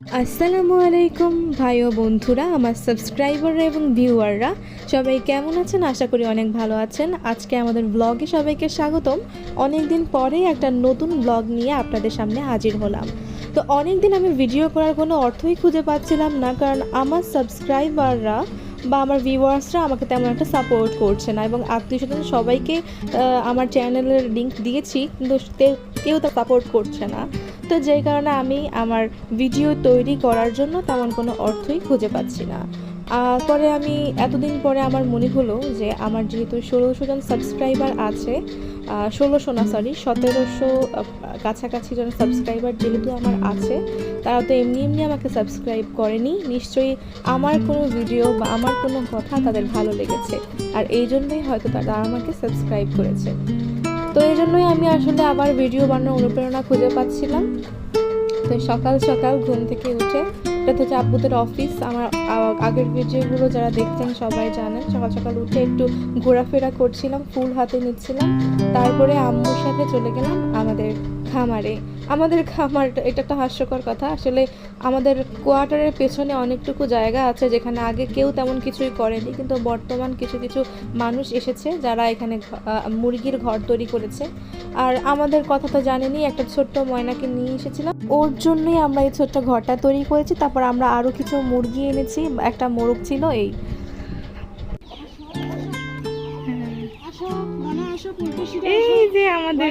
আসসালামু আলাইকুম, ভাই ও বন্ধুরা, আমার সাবস্ক্রাইবাররা এবং ভিউয়াররা। সবাই কেমন আছেন? আশা করি অনেক ভালো আছেন। আজকে আমাদের ব্লগে সবাইকে স্বাগতম। অনেক দিন পরে একটা নতুন ব্লগ নিয়ে আপনাদের সামনে হাজির হলাম। তো অনেক দিন আমি ভিডিও করার কোনো অর্থই খুঁজে পাচ্ছিলাম না, কারণ আমার সাবস্ক্রাইবাররা বা আমার ভিউয়ার্সরা আমাকে তেমন একটা সাপোর্ট করছে না এবং আত্মীয় স্বজন সবাইকে আমার চ্যানেলের লিঙ্ক দিয়েছি, কিন্তু কেউ তা সাপোর্ট করছে না। তো যেই কারণে আমি আমার ভিডিও তৈরি করার জন্য তেমন কোনো অর্থই খুঁজে পাচ্ছি না। পরে আমি এতদিন পরে আমার মনে হলো যে আমার যেহেতু ষোলোশো জন সাবস্ক্রাইবার আছে ষোলোশো না সরি সতেরোশো কাছাকাছি জন সাবস্ক্রাইবার যেহেতু আমার আছে, তারা তো এমনি এমনি আমাকে সাবস্ক্রাইব করেনি। নিশ্চয়ই আমার কোনো ভিডিও বা আমার কোনো কথা তাদের ভালো লেগেছে। আর এই জন্যই হয়তো তারা আমাকে সাবস্ক্রাইব করেছে। তো এই জন্যই আমি আসলে আবার ভিডিও বানানোর অনুপ্রেরণা খুঁজে পাচ্ছিলাম। তো সকাল সকাল ঘুম থেকে উঠে, এটা হচ্ছে আব্বুদের অফিস আমার আগের ভিডিওগুলো যারা দেখছেন সবাই জানেন। সকাল সকাল উঠে একটু ঘোরাফেরা করছিলাম, ফুল হাতে নিচ্ছিলাম। তারপরে আম্মুর সাথে চলে গেলাম আমাদের খামারে। আমাদের খামার এটা একটা হাস্যকর কথা। আসলে আমাদের কোয়ার্টারের পেছনে অনেকটুকু জায়গা আছে যেখানে আগে কেউ তেমন কিছুই করেনি। কিন্তু বর্তমান কিছু কিছু মানুষ এসেছে যারা এখানে মুরগির ঘর তৈরি করেছে। আর আমাদের কথা তো জানেনি একটা ছোট্ট ময়নাকে নিয়ে এসেছিলাম। ওর জন্যই আমরা এই ছোট্ট ঘরটা তৈরি করেছি। তারপর আমরা আরও কিছু মুরগি এনেছি। একটা মোরগ ছিল এই। এই যে আমাদের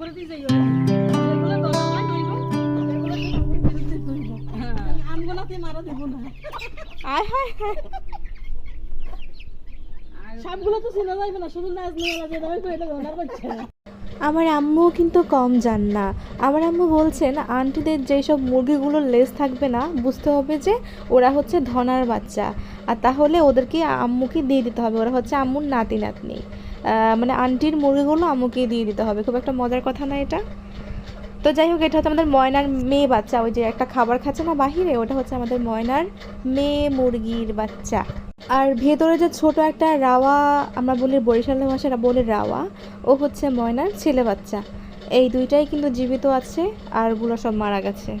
মুখরে দিয়ে এগুলো মারা দেব না। আয় হায় হায়। সবগুলো তো চিনা যাইবে না শুধু নাচ নিয়ে যে দেবে এটা ধরার করছে। আমার আম্মু কিন্তু কম জান না। আমার আম্মু বলছেন আন্টিদের যেসব মুরগিগুলোর লেজ থাকবে না বুঝতে হবে যে ওরা হচ্ছে ধনার বাচ্চা। আর তাহলে ওদেরকে আম্মুকে দিয়ে দিতে হবে ওরা হচ্ছে আম্মুর নাতি নাতনি মানে আন্টির মুরগিগুলো আম্মুকে দিয়ে দিতে হবে। খুব একটা মজার কথা না এটা। তো যাই হোক, এটা হচ্ছে আমাদের ময়নার মেয়ে বাচ্চা। ওই যে একটা খাবার খাচ্ছে না বাহিরে, ওটা হচ্ছে আমাদের ময়নার মেয়ে মুরগির বাচ্চা। আর ভেতরে যে ছোট একটা রাওয়া, আমরা বলি বরিশালের ভাষায় বলে রাওয়া, ও হচ্ছে ময়নার ছেলে বাচ্চা। এই দুইটাই কিন্তু জীবিত আছে, আরগুলো সব মারা গেছে।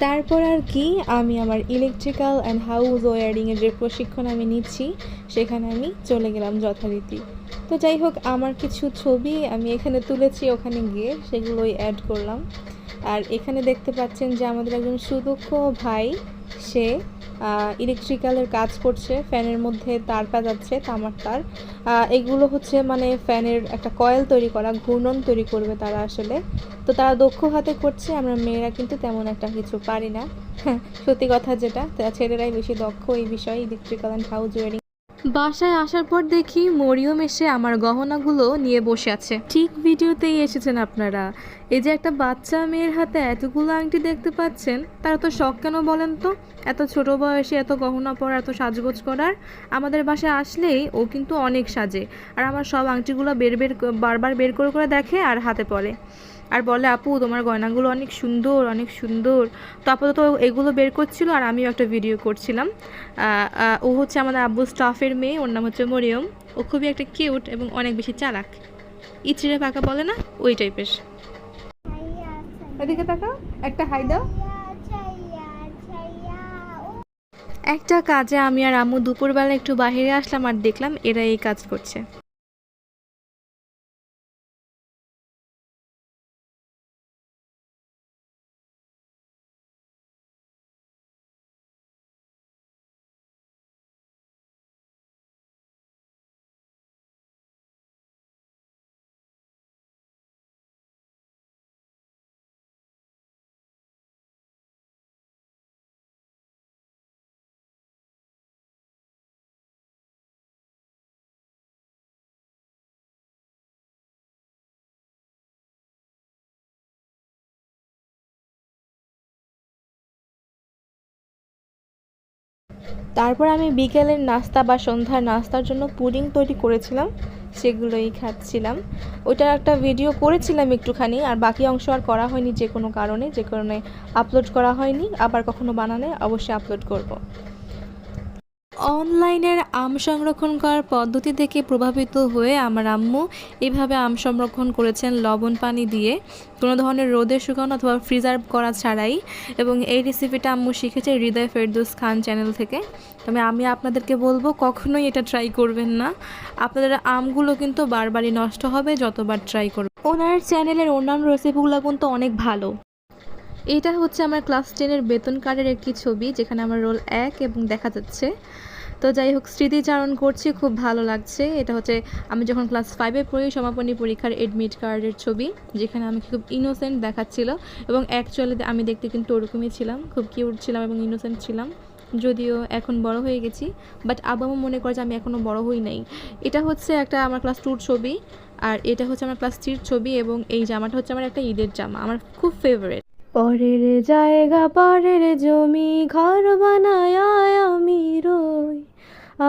তারপর আর কি, আমি আমার ইলেকট্রিক্যাল অ্যান্ড হাউস ওয়ারিংয়ের যে প্রশিক্ষণ আমি নিচ্ছি, সেখানে আমি চলে গেলাম যথারীতি। তো যাই হোক, আমার কিছু ছবি আমি এখানে তুলেছি, ওখানে গিয়ে সেগুলোই অ্যাড করলাম। আর এখানে দেখতে পাচ্ছেন যে আমাদের একজন সুদক্ষ ভাই, সে ইলেকট্রিক্যালের কাজ করছে, ফ্যানের মধ্যে তার যাচ্ছে তামার তার। এগুলো হচ্ছে মানে ফ্যানের একটা কয়েল তৈরি করা, ঘূর্ণন তৈরি করবে তারা আসলে। তো তারা দক্ষ হাতে করছে, আমরা মেয়েরা কিন্তু তেমন একটা কিছু পারি না। সত্যি কথা যেটা ছেলেরাই বেশি দক্ষ এই বিষয়ে ইলেকট্রিক্যাল অ্যান্ড হাউস ওয়ারিং বাসায় আসার পর দেখি মরিয়ম এসে আমার গহনাগুলো নিয়ে বসে আছে। ঠিক ভিডিওতেই এসেছেন আপনারা। এই যে একটা বাচ্চা মেয়ের হাতে এতগুলো আংটি দেখতে পাচ্ছেন, তার তো শখ কেন বলেন তো? এত ছোট বয়সে এত গহনা পরা এত সাজগোজ করার, আমাদের বাসায় আসলেই ও কিন্তু অনেক সাজে। আর আমার সব আংটিগুলো বের বের বারবার বের করে করে দেখে আর হাতে পরে। আর বলে, আপু, তোমার গয়নাগুলো অনেক সুন্দর অনেক সুন্দর। তো আপাতত এগুলো বের করছিল আর আমিও একটা ভিডিও করছিলাম। ও হচ্ছে আমাদের আব্বু স্টাফের মেয়ে, ওর নাম হচ্ছে মরিয়ম। ও খুবই একটা কিউট এবং অনেক বেশি চালাক। ইচড়ে পাকা বলে না? ওই টাইপের এদিকে একটা একটা কাজে আমি আর আম্মু দুপুরবেলা একটু বাইরে আসলাম আর দেখলাম এরা এই কাজ করছে। তারপর আমি বিকেলের নাস্তা বা সন্ধ্যার নাস্তার জন্য পুডিং তৈরি করেছিলাম, সেগুলোই খাচ্ছিলাম ওইটার একটা ভিডিও করেছিলাম একটুখানি, আর বাকি অংশ আর করা হয়নি যে কোনো কারণে, যে কারণে আপলোড করা হয়নি আবার কখনো বানালে অবশ্যই আপলোড করব। অনলাইনের আম সংরক্ষণ করার পদ্ধতি থেকে প্রভাবিত হয়ে আমার আম্মু এভাবে আম সংরক্ষণ করেছেন লবণ পানি দিয়ে। কোনো ধরনের রোদে শুকানো অথবা প্রিজার্ভ করা ছাড়াই এবং এই রেসিপিটা আম্মু শিখেছে হৃদয় ফেরদৌস খান চ্যানেল থেকে। তবে আমি আপনাদেরকে বলব, কখনোই এটা ট্রাই করবেন না। আপনাদের আমগুলো কিন্তু বারবারই নষ্ট হবে যতবার ট্রাই করবেন। ওনার চ্যানেলের অন্যান্য রেসিপিগুলো কিন্তু অনেক ভালো। এটা হচ্ছে আমার ক্লাস টেনের বেতন কার্ডের একটি ছবি, যেখানে আমার রোল এক এবং দেখা যাচ্ছে। তো যাই হোক, স্মৃতিচারণ করছি, খুব ভালো লাগছে। এটা হচ্ছে, আমি যখন ক্লাস ফাইভে পড়ি, সমাপনী পরীক্ষার এডমিট কার্ডের ছবি, যেখানে আমি খুব ইনোসেন্ট দেখাচ্ছিল এবং অ্যাকচুয়ালি আমি দেখতে কিন্তু ওরকমই ছিলাম, খুব কিউট ছিলাম এবং ইনোসেন্ট ছিলাম। যদিও এখন বড় হয়ে গেছি বাট আব্বা মনে করে যে আমি এখনও বড় হই নাই। এটা হচ্ছে একটা আমার ক্লাস টুর ছবি, আর এটা হচ্ছে আমার ক্লাস থ্রির ছবি এবং এই জামাটা হচ্ছে আমার একটা ঈদের জামা, আমার খুব ফেভারিট পরের জায়গা, পরের জমি, ঘর বানায় আমি রই।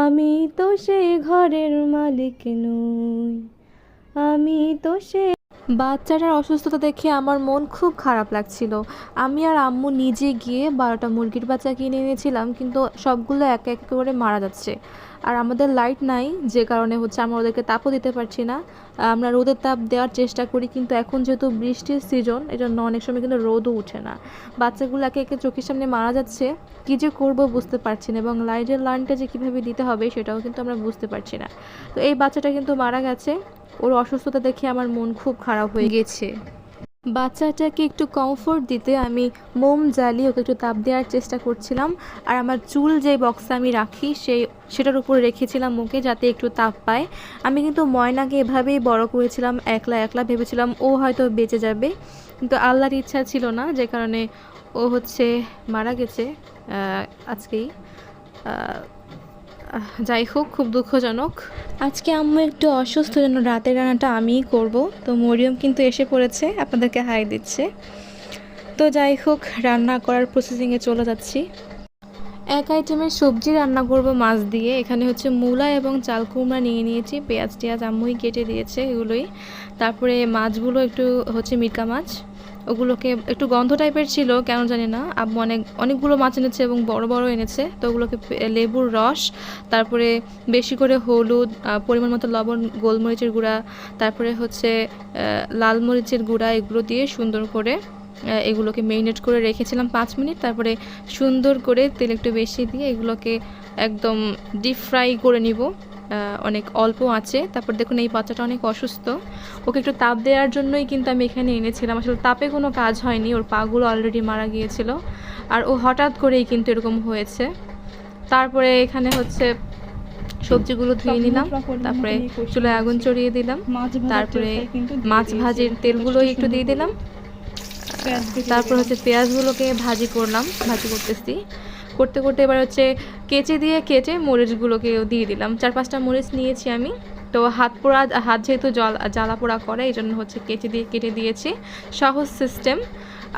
আমি তো সে ঘরের মালিক নই। আমি তো সে বাচ্চাটার অসুস্থতা দেখে আমার মন খুব খারাপ লাগছিল। আমি আর আম্মু নিজে গিয়ে বারোটা মুরগির বাচ্চা কিনে এনেছিলাম, কিন্তু সবগুলো এক এক করে মারা যাচ্ছে। আর আমাদের লাইট নাই, যে কারণে হচ্ছে আমরা ওদেরকে তাপও দিতে পারছি না। আমরা রোদের তাপ দেওয়ার চেষ্টা করি, কিন্তু এখন যেহেতু বৃষ্টির সিজন এজন্য অনেক সময় কিন্তু রোদও উঠে না। বাচ্চাগুলো একে একে চোখের সামনে মারা যাচ্ছে, কী যে করব বুঝতে পারছি না এবং লাইটের লাইনটা যে কীভাবে দিতে হবে সেটাও কিন্তু আমরা বুঝতে পারছি না। তো এই বাচ্চাটা কিন্তু মারা গেছে, ওর অসুস্থতা দেখে আমার মন খুব খারাপ হয়ে গেছে। বাচ্চাটাকে একটু কমফোর্ট দিতে আমি মোম জ্বালিয়ে ওকে একটু তাপ দেওয়ার চেষ্টা করছিলাম। আর আমার চুল যে বক্সে আমি রাখি, সেই, সেটার উপর রেখেছিলাম মুখে যাতে একটু তাপ পায়। আমি কিন্তু ময়নাকে এভাবেই বড় করেছিলাম, একলা একলা ভেবেছিলাম ও হয়তো বেঁচে যাবে। কিন্তু আল্লাহর ইচ্ছা ছিল না, যে কারণে ও হচ্ছে মারা গেছে আজকেই। যাই হোক, খুব দুঃখজনক। আজকে আম্মু একটু অসুস্থ জন্য রাতের রান্নাটা আমিই করব। তো মরিয়ম কিন্তু এসে পড়েছে, আপনাদেরকে হাই দিচ্ছে। তো যাই হোক, রান্না করার প্রসেসিংয়ে চলে যাচ্ছি। এক আইটেমের সবজি রান্না করব মাছ দিয়ে। এখানে হচ্ছে মূলা এবং চাল কুমড়া নিয়ে নিয়েছি, পেঁয়াজ টেয়াজ আম্মুই কেটে দিয়েছে এগুলোই। তারপরে মাছগুলো একটু হচ্ছে মিরকা মাছ। ওগুলোকে একটু গন্ধ টাইপের ছিল, কেন জানি না। আম্মু অনেক, অনেকগুলো মাছ এনেছে এবং বড় বড় এনেছে। তো ওগুলোকে লেবুর রস, তারপরে বেশি করে হলুদ পরিমাণ মতো লবণ, গোলমরিচের গুঁড়া, তারপরে হচ্ছে লাল মরিচের গুঁড়া এগুলো দিয়ে সুন্দর করে এগুলোকে মেরিনেট করে রেখেছিলাম পাঁচ মিনিট। তারপরে সুন্দর করে তেল একটু বেশি দিয়ে এগুলোকে একদম ডিপ ফ্রাই করে নিব। অনেক অল্প আছে। তারপর দেখুন এই বাচ্চাটা অনেক অসুস্থ। ওকে একটু তাপ দেওয়ার জন্যই কিন্তু আমি এখানে এনেছিলাম। আসলে তাপে কোনো কাজ হয়নি। ওর পাগুলো অলরেডি মারা গিয়েছিল। আর ও হঠাৎ করেই কিন্তু এরকম হয়েছে। তারপরে এখানে হচ্ছে সবজিগুলো ধুয়ে নিলাম। তারপরে চুলায় আগুন চড়িয়ে দিলাম। তারপরে মাছ ভাজির তেলগুলো একটু দিয়ে দিলাম। তারপর হচ্ছে পেঁয়াজগুলোকে ভাজি করলাম ভাজি করতেছি। করতে করতে এবার হচ্ছে কেচে দিয়ে কেটে মরিচগুলোকে দিয়ে দিলাম। চার পাঁচটা মরিচ নিয়েছি আমি। তো হাত পোড়া হাত যেহেতু জল জ্বালা পোড়া করে এই জন্য হচ্ছে কেচে দিয়ে কেটে দিয়েছি। সহজ সিস্টেম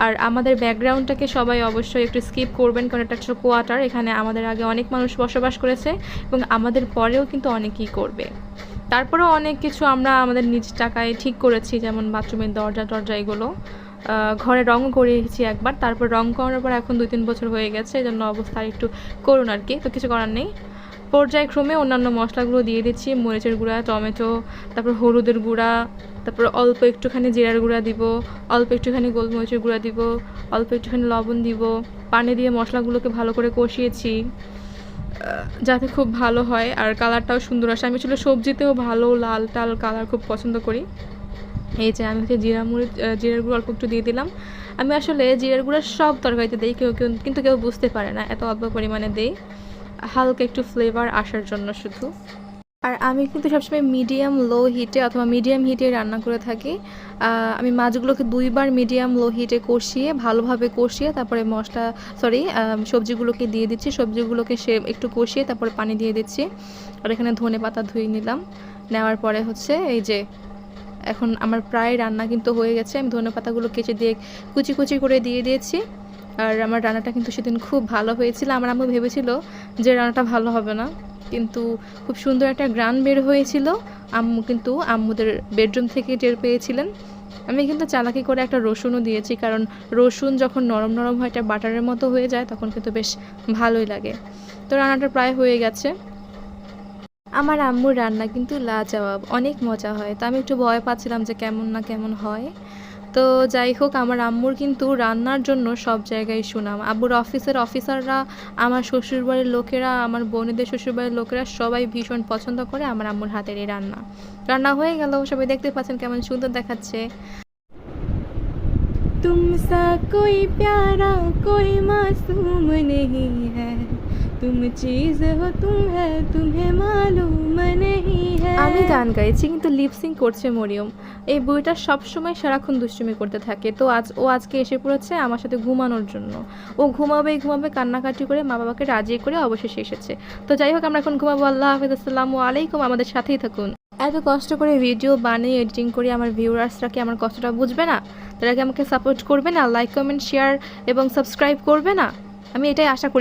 আর আমাদের ব্যাকগ্রাউন্ডটাকে সবাই অবশ্যই একটু স্কিপ করবেন কারণ এটা হচ্ছে কোয়ার্টার এখানে আমাদের আগে অনেক মানুষ বসবাস করেছে এবং আমাদের পরেও কিন্তু অনেকেই করবে। তারপরেও অনেক কিছু আমরা আমাদের নিজ টাকায় ঠিক করেছি যেমন বাথরুমের দরজা টরজা এগুলো। ঘরে রঙও করিয়েছি একবার, তারপর রং করানোর পর এখন দুই তিন বছর হয়ে গেছে এই জন্য অবস্থা একটু করুন আর কি, তো কিছু করার নেই। পর্যায়ক্রমে অন্যান্য মশলাগুলো দিয়ে দিচ্ছি, মরিচের গুঁড়া, টমেটো, তারপর হলুদের গুঁড়া, তারপর অল্প একটুখানি জিরার গুঁড়া দিব, অল্প একটুখানি গোলমরিচের গুঁড়া দিব, অল্প একটুখানি লবণ দিব, পানি দিয়ে মশলাগুলোকে ভালো করে কষিয়েছি যাতে খুব ভালো হয়, আর কালারটাও সুন্দর আসে। আমি আসলে সবজিতেও ভালো লাল টাল কালার খুব পছন্দ করি। এই যে আমি হচ্ছে জিরা মুড়ি জিরার গুঁড়ো অল্প একটু দিয়ে দিলাম। আমি আসলে জিরার গুঁড়ো সব তরকারিতে দিই, কেউ কেউ, কিন্তু কেউ বুঝতে পারে না, এত অল্প পরিমাণে দিই। হালকা একটু ফ্লেভার আসার জন্য শুধু। আর আমি কিন্তু সবসময় মিডিয়াম লো হিটে অথবা মিডিয়াম হিটে রান্না করে থাকি। আমি মাছগুলোকে দুইবার মিডিয়াম লো হিটে কষিয়ে, ভালোভাবে কষিয়ে, তারপরে মশলা সরি সবজিগুলোকে দিয়ে দিচ্ছি। সবজিগুলোকে সে একটু কষিয়ে, তারপরে পানি দিয়ে দিচ্ছি। আর এখানে ধনে পাতা ধুয়ে নিলাম। নেওয়ার পরে হচ্ছে এই যে এখন আমার প্রায় রান্না কিন্তু হয়ে গেছে। আমি ধনে পাতাগুলো কেচে দিয়ে কুচি কুচি করে দিয়ে দিয়েছি। আর আমার রান্নাটা কিন্তু সেদিন খুব ভালো হয়েছিল। আমার আম্মু ভেবেছিল যে রান্নাটা ভালো হবে না। কিন্তু খুব সুন্দর একটা গ্রান বের হয়েছিল। আম্মু কিন্তু আম্মুদের বেডরুম থেকে টের পেয়েছিলেন। আমি কিন্তু চালাকি করে একটা রসুনও দিয়েছি। কারণ রসুন যখন নরম নরম হয়, এটা বাটারের মতো হয়ে যায়, তখন কিন্তু বেশ ভালোই লাগে। তো রান্নাটা প্রায় হয়ে গেছে। আমার আম্মুর রান্না কিন্তু লাজবাব, অনেক মজা হয়। তো আমি একটু ভয় পাচ্ছিলাম যে কেমন না কেমন হয়। তো যাই হোক, আমার আম্মুর কিন্তু রান্নার জন্য সব জায়গায় শুনাম আব্বুর অফিসের অফিসাররা, আমার শ্বশুরবাড়ির লোকেরা, আমার বোনেদের শ্বশুরবাড়ির লোকেরা সবাই ভীষণ পছন্দ করে আমার আম্মুর হাতের এই রান্না। রান্না হয়ে গেল, সবাই দেখতে পাচ্ছেন কেমন সুন্দর দেখাচ্ছে। তুমসা কই প্যারা, কই মাসুম নেই হ্যাঁ। তুম চিজ হো তুম হ্যাঁ তুমহে মালুম নেহি আমি গান গাইছি, কিন্তু লিপসিং করছে মরিয়ম। এই বইটা সব সময় সারাক্ষণ দুষ্টুমি করতে থাকে। তো আজ, ও আজকে এসে পড়েছে আমার সাথে ঘুমানোর জন্য। ও ঘুমাবে ঘুমাবে কান্নাকাটি করে মা বাবাকে রাজি করে অবশেষে এসেছে। তো যাই হোক, আমরা এখন ঘুমাবো। আল্লাহ হাফিজ। আসসালাম আলাইকুম। আমাদের সাথেই থাকুন। এত কষ্ট করে ভিডিও বানিয়ে এডিটিং করে আমার ভিউয়ার্সরা কি আমার কষ্টটা বুঝবে না? তারা কি আমাকে সাপোর্ট করবে না? লাইক কমেন্ট শেয়ার এবং সাবস্ক্রাইব করবে না? আমি এটাই আশা করি।